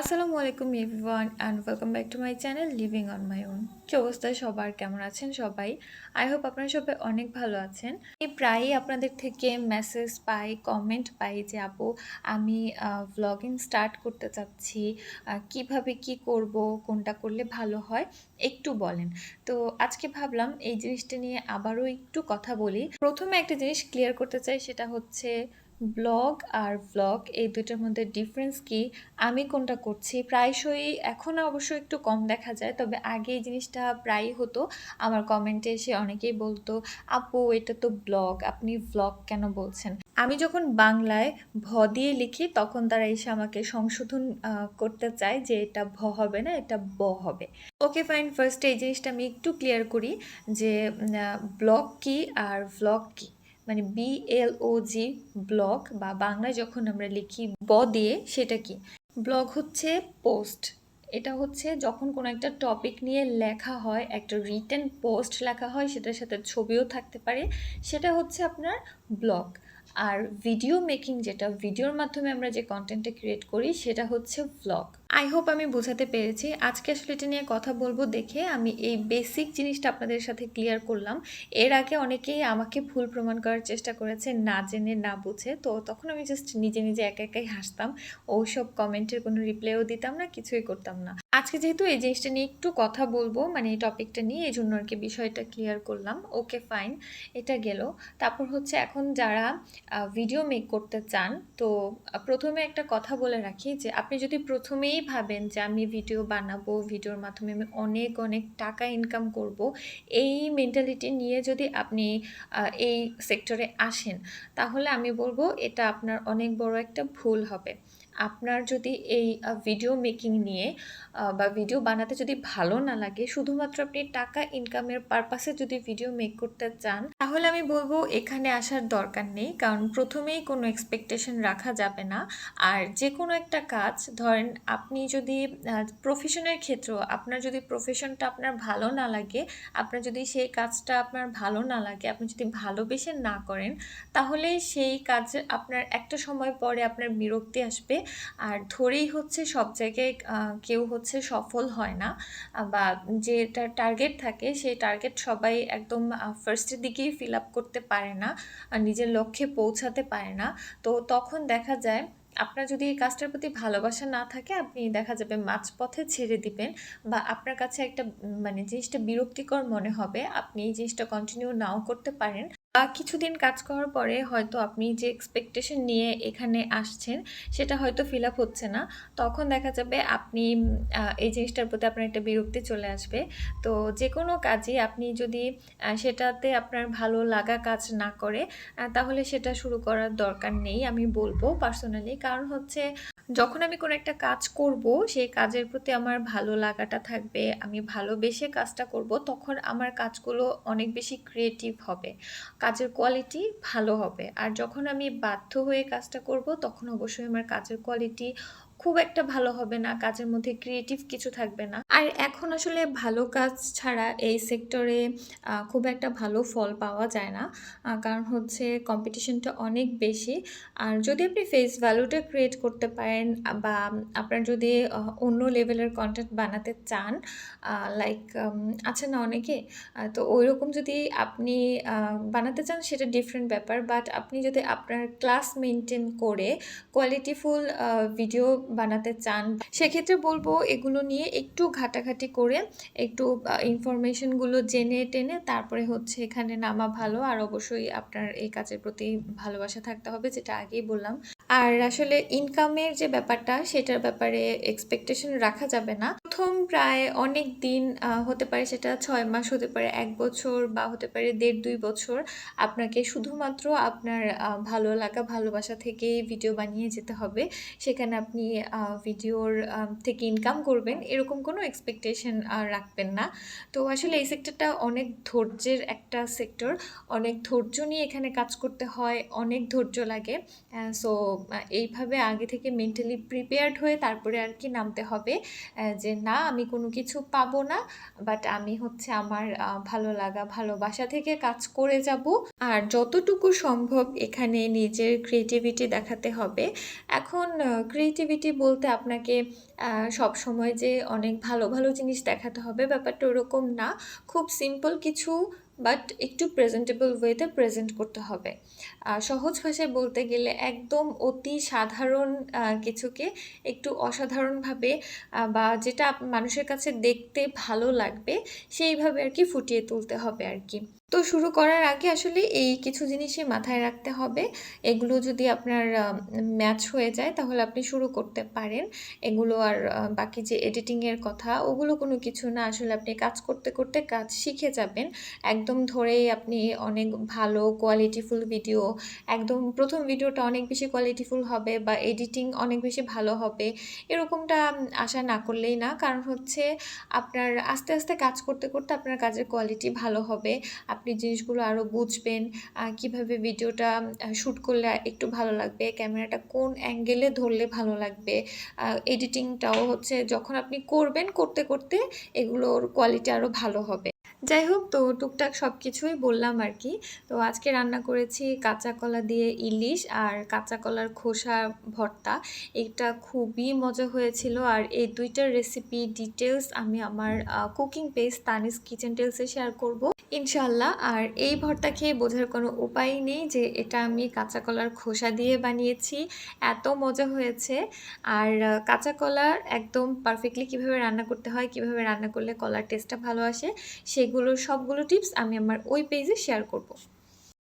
আসসালামু আলাইকুম everyone and welcome back to my channel living on my own কি অবস্থা সবার? কেমন আছেন সবাই? আই হোপ আপনারা সবাই অনেক ভালো আছেন। আমি প্রায়ই আপনাদের থেকে মেসেজ পাই কমেন্ট পাই যে, আপু, আমি ভ্লগিং স্টার্ট করতে চাচ্ছি। কীভাবে কি করব? কোনটা করলে ভালো হয়? একটু বলেন। তো আজকে ভাবলাম এই জিনিসটা নিয়ে আবারও একটু কথা বলি। প্রথমে একটা জিনিস ক্লিয়ার করতে চাই, সেটা হচ্ছে ব্লগ আর ভ্লগ এই দুইটার মধ্যে ডিফারেন্স কি? আমি কোনটা করছি? প্রায়শই এখন অবশ্য একটু কম দেখা যায়, তবে আগে এই জিনিসটা প্রায়ই হতো। আমার কমেন্টে এসে অনেকেই বলতো, আপু, এটা তো ব্লগ আপনি ভ্লগ কেন বলছেন? আমি যখন বাংলায় ভ দিয়ে লিখি, তখন তারা এসে আমাকে সংশোধন করতে চায় যে এটা ভ হবে না, এটা ব হবে। ওকে, ফাইন, ফার্স্ট এই জিনিসটা আমি একটু ক্লিয়ার করি যে ব্লগ কি আর ভ্লগ কি? মানে বিএলওজি ব্লগ বা বাংলায় যখন আমরা লিখি ব দিয়ে, সেটা কি? ব্লগ হচ্ছে পোস্ট এটা হচ্ছে যখন কোনো একটা টপিক নিয়ে লেখা হয়, একটা রিটেন পোস্ট লেখা হয়, সেটার সাথে ছবিও থাকতে পারে। সেটা হচ্ছে আপনার ব্লগ আর ভিডিও মেকিং যেটা ভিডিওর মাধ্যমে আমরা যে কন্টেন্টটা ক্রিয়েট করি, সেটা হচ্ছে ব্লগ আই হোপ আমি বোঝাতে পেরেছি। আজকে আসলে এটা নিয়ে কথা বলব দেখে। আমি এই বেসিক জিনিসটা আপনাদের সাথে ক্লিয়ার করলাম। এর আগে অনেকেই আমাকে ভুল প্রমাণ করার চেষ্টা করেছে, না জেনে, না বুঝে। তো তখন আমি জাস্ট নিজে নিজে একা, একাই হাসতাম। ওসব কমেন্টের কোনো রিপ্লাইও দিতাম না, কিছুই করতাম না। আজকে যেহেতু এই জিনিসটা নিয়ে একটু কথা বলব মানে এই টপিকটা নিয়ে, এই জন্য আর কি বিষয়টা ক্লিয়ার করলাম। ওকে ফাইন এটা গেল। তারপর হচ্ছে এখন যারা ভিডিও মেক করতে চান, তো প্রথমে একটা কথা বলে রাখি যে, আপনি যদি প্রথমেই ভাবেন যে আমি ভিডিও বানাবো ভিডিওর মাধ্যমে আমি অনেক অনেক টাকা ইনকাম করব, এই মেন্টালিটি নিয়ে যদি আপনি এই সেক্টরে আসেন, তাহলে আমি বলব এটা আপনার অনেক বড় একটা ভুল হবে। আপনার যদি এই ভিডিও মেকিং নিয়ে বা ভিডিও বানাতে যদি ভালো না লাগে, শুধুমাত্র আপনি টাকা ইনকামের পারপাসে যদি ভিডিও মেক করতে চান, তাহলে আমি বলব এখানে আসার দরকার নেই। কারণ প্রথমেই কোনো এক্সপেকটেশন রাখা যাবে না। আর যে কোনো একটা কাজ, ধরেন আপনি যদি প্রফেশনের ক্ষেত্রেও আপনার যদি প্রফেশনটা আপনার ভালো না লাগে, আপনার যদি সেই কাজটা আপনার ভালো না লাগে, আপনি যদি ভালোবেসে না করেন, তাহলে সেই কাজ আপনার একটা সময় পরে আপনার বিরক্তি আসবে। আর ধরেই হচ্ছে সব জায়গায় কেউ হচ্ছে সফল হয় না বা যেটা টার্গেট থাকে সেই টার্গেট সবাই একদম ফার্স্টের দিকেই ফিল আপ করতে পারে না আর নিজের লক্ষ্যে পৌঁছাতে পারে না। তো তখন দেখা যায় আপনার যদি এই কাজটার প্রতি ভালোবাসা না থাকে, আপনি দেখা যাবে মাঝপথে ছেড়ে দিবেন বা আপনার কাছে একটা মানে জিনিসটা বিরক্তিকর মনে হবে, আপনি এই জিনিসটা কন্টিনিউ নাও করতে পারেন। কিছুদিন কাজ করার পরে হয়তো আপনি যে এক্সপেকটেশন নিয়ে এখানে আসছেন, সেটা হয়তো ফিল আপ হচ্ছে না। তখন দেখা যাবে আপনি এই জিনিসটার প্রতি আপনার একটা বিরক্তি চলে আসবে। তো যে কোনো কাজে আপনি যদি সেটাতে আপনার ভালো লাগা কাজ না করে তাহলে সেটা শুরু করার দরকার নেই, আমি বলব পার্সোনালি কারণ হচ্ছে যখন আমি কোনো একটা কাজ করব, সেই কাজের প্রতি আমার ভালো লাগাটা থাকবে, আমি ভালোবেসে কাজটা করব, তখন আমার কাজগুলো অনেক বেশি ক্রিয়েটিভ হবে, কাজের কোয়ালিটি ভালো হবে। আর যখন আমি বাধ্য হয়ে কাজটা করব, তখন অবশ্যই আমার কাজের কোয়ালিটি খুব একটা ভালো হবে না, কাজের মধ্যে ক্রিয়েটিভ কিছু থাকবে না। আর এখন আসলে ভালো কাজ ছাড়া এই সেক্টরে খুব একটা ভালো ফল পাওয়া যায় না কারণ হচ্ছে কম্পিটিশনটা অনেক বেশি। আর যদি আপনি ফেস ভ্যালুটা ক্রিয়েট করতে পারেন, বা আপনার যদি অন্য লেভেলের কন্টেন্ট বানাতে চান লাইক আছে না অনেকে তো ওই রকম যদি আপনি বানাতে চান সেটা ডিফারেন্ট ব্যাপার। বাট আপনি যদি আপনার ক্লাস মেনটেন করে কোয়ালিটিফুল ভিডিও বানাতে চান, সেক্ষেত্রে বলব এগুলো নিয়ে একটু ঘাটাঘাটি করে একটু ইনফরমেশনগুলো জেনে টেনে তারপরে হচ্ছে এখানে নামা ভালো। আর অবশ্যই আপনার এই কাজের প্রতি ভালোবাসা থাকতে হবে, যেটা আগেই বললাম। আর আসলে ইনকামের যে ব্যাপারটা, সেটার ব্যাপারে এক্সপেকটেশন রাখা যাবে না। প্রথম প্রায় অনেক দিন হতে পারে সেটা ছয় মাস, হতে পারে এক বছর বা হতে পারে দেড় দুই বছর আপনাকে শুধুমাত্র আপনার ভালো লাগা, ভালোবাসা থেকে ভিডিও বানিয়ে যেতে হবে। সেখানে আপনি ভিডিওর থেকে ইনকাম করবেন, এরকম কোনো এক্সপেকটেশন রাখবেন না। তো আসলে এই সেক্টরটা অনেক ধৈর্যের একটা সেক্টর অনেক ধৈর্য নিয়ে এখানে কাজ করতে হয়, অনেক ধৈর্য লাগে। সো এইভাবে আগে থেকে মেন্টালি প্রিপেয়ার্ড হয়ে তারপরে আর কি নামতে হবে। যে না, আমি কোনো কিছু পাবো না বাট আমি হচ্ছে আমার ভালো লাগা, ভালোবাসা থেকে কাজ করে যাব। আর যতটুকু সম্ভব এখানে নিজের ক্রিয়েটিভিটি দেখাতে হবে। এখন ক্রিয়েটিভিটি কোয়ালিটি বলতে আপনাকে আহ, সবসময় যে অনেক ভালো ভালো জিনিস দেখাতে হবে ব্যাপারটা ওরকম না। খুব সিম্পল কিছু বাট একটু প্রেজেন্টেবল ওয়েতে প্রেজেন্ট করতে হবে। সহজ ভাষায় বলতে গেলে একদম অতি সাধারণ কিছুকে একটু অসাধারণভাবে বা যেটা মানুষের কাছে দেখতে ভালো লাগবে সেইভাবে আর কি ফুটিয়ে তুলতে হবে আর কি। তো শুরু করার আগে আসলে এই কিছু জিনিসই মাথায় রাখতে হবে। এগুলো যদি আপনার ম্যাচ হয়ে যায় তাহলে আপনি শুরু করতে পারেন। এগুলো আর বাকি যে এডিটিংয়ের কথা, ওগুলো কোনো কিছু না। আসলে আপনি কাজ করতে করতে কাজ শিখে যাবেন। একদম ধরেই আপনি অনেক ভালো কোয়ালিটিফুল ভিডিও একদম প্রথম ভিডিওটা অনেক বেশি কোয়ালিটিফুল হবে বা এডিটিং অনেক বেশি ভালো হবে। এরকমটা আশা না করলেই না। কারণ হচ্ছে আপনার আস্তে আস্তে কাজ করতে করতে আপনার কাজের কোয়ালিটি ভালো হবে। আপনি জিনিসগুলো আরও বুঝবেন কীভাবে ভিডিওটা শ্যুট করলে একটু ভালো লাগবে, ক্যামেরাটা কোন অ্যাঙ্গেলে ধরলে ভালো লাগবে এডিটিংটাও হচ্ছে যখন আপনি করবেন করতে করতে এগুলোর কোয়ালিটি আরও ভালো হবে। যাই হোক, তো টুকটাক সব কিছুই বললাম আর কি। তো আজকে রান্না করেছি কাঁচা কলা দিয়ে ইলিশ আর কাঁচা কলার খোসা ভর্তা। এটা খুবই মজা হয়েছিল আর এই দুইটার রেসিপি ডিটেলস আমি আমার কুকিং পেজ তানিস কিচেন টেলসে শেয়ার করব। ইনশাল্লাহ আর এই ভর্তা খেয়ে বোঝার কোনো উপায় নেই যে এটা আমি কাঁচা কলার খোসা দিয়ে বানিয়েছি। এত মজা হয়েছে। আর কাঁচা কলার একদম পারফেক্টলি কীভাবে রান্না করতে হয়, কীভাবে রান্না করলে কলার টেস্টটা ভালো আসে সেগুলোর সবগুলো টিপস আমি আমার ওই পেজে শেয়ার করব।